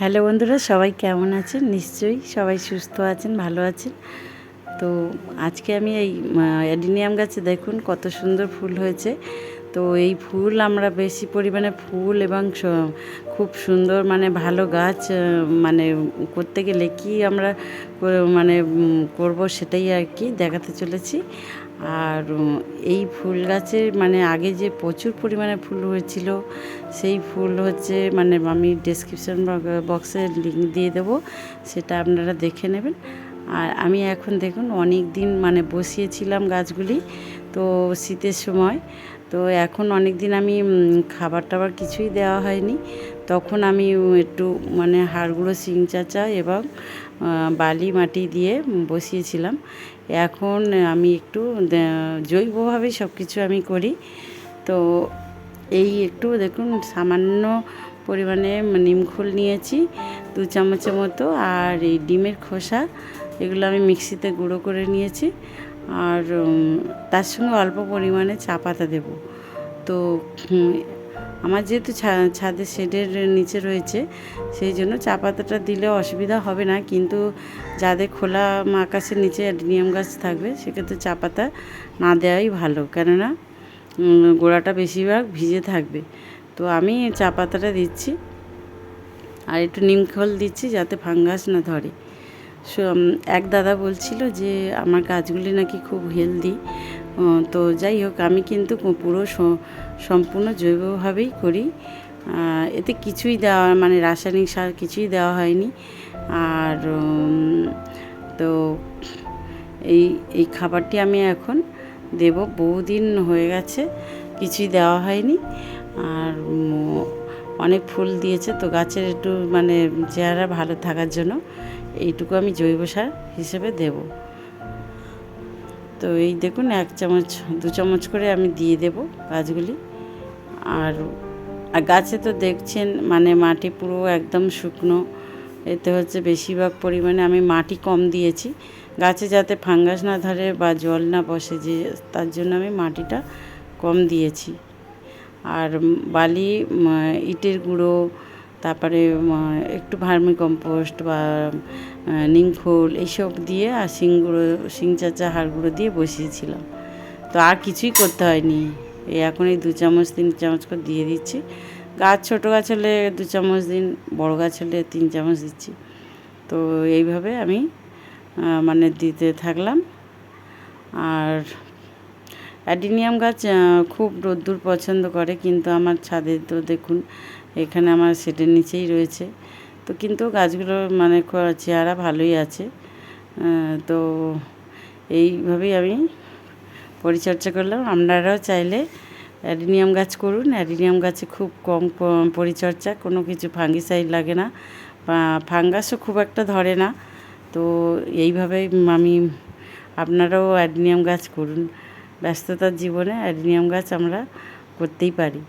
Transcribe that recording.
Hello বন্ধুরা, সবাই কেমন আছেন? নিশ্চয়ই সবাই সুস্থ আছেন, ভালো আছেন। তো আজকে আমি এই অ্যাডিনিয়াম গাছে দেখুন কত সুন্দর ফুল হয়েছে। তো এই ফুল আমরা বেশি পরিমাণে ফুল এবং খুব সুন্দর মানে ভালো গাছ মানে করতে গেলে কি আমরা মানে করব সেটাই আর কি দেখাতে চলেছি। আর এই ফুল গাছের মানে আগে যে প্রচুর পরিমাণে ফুল হয়েছিল, সেই ফুল হচ্ছে মানে আমি ডেসক্রিপশন বক্সে লিঙ্ক দিয়ে দেবো, সেটা আপনারা দেখে নেবেন। আর আমি এখন দেখুন অনেক দিন মানে বসিয়েছিলাম গাছগুলি, তো শীতের সময়, তো এখন অনেক দিন আমি খাবার টাবার কিছুই দেওয়া হয়নি। তখন আমি একটু মানে হাড়গুঁড়ো শিং চাচা এবং বালি মাটি দিয়ে বসিয়েছিলাম। এখন আমি একটু জৈবভাবেই সব কিছু আমি করি। তো এই একটু দেখুন, সামান্য পরিমাণে নিমখোল নিয়েছি, দু চামচের মতো। আর এই ডিমের খোসা, এগুলো আমি মিক্সিতে গুঁড়ো করে নিয়েছি। আর তার সঙ্গে অল্প পরিমাণে চা পাতা দেবো। তো আমার যেহেতু ছা- ছাদের শেডের নিচে রয়েছে, সেই জন্য চা পাতাটা দিলে অসুবিধা হবে না। কিন্তু যাদের খোলা আকাশের নিচে অ্যাডিনিয়াম গাছ থাকবে, সেক্ষেত্রে চা পাতা না দেওয়াই ভালো। কেননা গোড়াটা বেশিরভাগ ভিজে থাকবে। তো আমি চা পাতাটা দিচ্ছি আর একটু নিমখোল দিচ্ছি যাতে ফাঙ্গাস না ধরে। এক দাদা বলছিল যে, আমার গাছগুলি নাকি খুব হেলদি তো যাই হোক, আমি কিন্তু পুরো সম্পূর্ণ জৈবভাবেই করি। এতে কিছুই দেওয়া মানে রাসায়নিক সার কিছুই দেওয়া হয়নি। আর তো এই এই খাবারটি আমি এখন দেব। বহুদিন হয়ে গেছে, কিছুই দেওয়া হয়নি। আর অনেক ফুল দিয়েছে, তো গাছের একটু মানে চেহারা ভালো থাকার জন্য এইটুকু আমি জৈব সার হিসেবে দেব। তো এই দেখুন, এক চামচ, দু চামচ করে আমি দিয়ে দেব গাছগুলি। আর আর গাছে তো দেখছেন মানে মাটি পুরো একদম শুকনো। এতে হচ্ছে বেশিরভাগ পরিমাণে আমি মাটি কম দিয়েছি। গাছে যাতে ফাঙ্গাস না ধরে বা জল না বসে, যে তার জন্য আমি মাটিটা কম দিয়েছি। আর বালি ইটের গুঁড়ো তারপরে একটু ভার্মি কম্পোস্ট বা আহ, নিমখোল এইসব দিয়ে আর শিং গুঁড়ো শিং চাচা হাড় গুঁড়ো দিয়ে বসিয়েছিলাম। তো আর কিছুই করতে হয়নি। এই এখন এই দু চামচ তিন চামচ করে দিয়ে দিচ্ছি। গাছ ছোটো গাছ হলে দু চামচ দিন বড় গাছ হলে তিন চামচ দিচ্ছি। তো এইভাবে আমি মানে দিতে থাকলাম। আর অ্যাডিনিয়াম গাছ খুব রোদ্দুর পছন্দ করে কিন্তু আমার ছাদে তো দেখুন এখানে আমার সেটের নিচেই রয়েছে। তো কিন্তু গাছগুলো মানে চেহারা ভালোই আছে। তো এইভাবেই আমি পরিচর্যা করলাম। আপনারাও চাইলে অ্যাডিনিয়াম গাছ করুন। অ্যাডিনিয়াম গাছে খুব কম পরিচর্যা, কোনো কিছু ফাঙ্গিসাইড লাগে না ফাঙ্গাসও খুব একটা ধরে না। তো এইভাবেই আমি, আপনারাও অ্যাডিনিয়াম গাছ করুন। ব্যস্ততার জীবনে অ্যাডিনিয়াম গাছ আমরা করতেই পারি।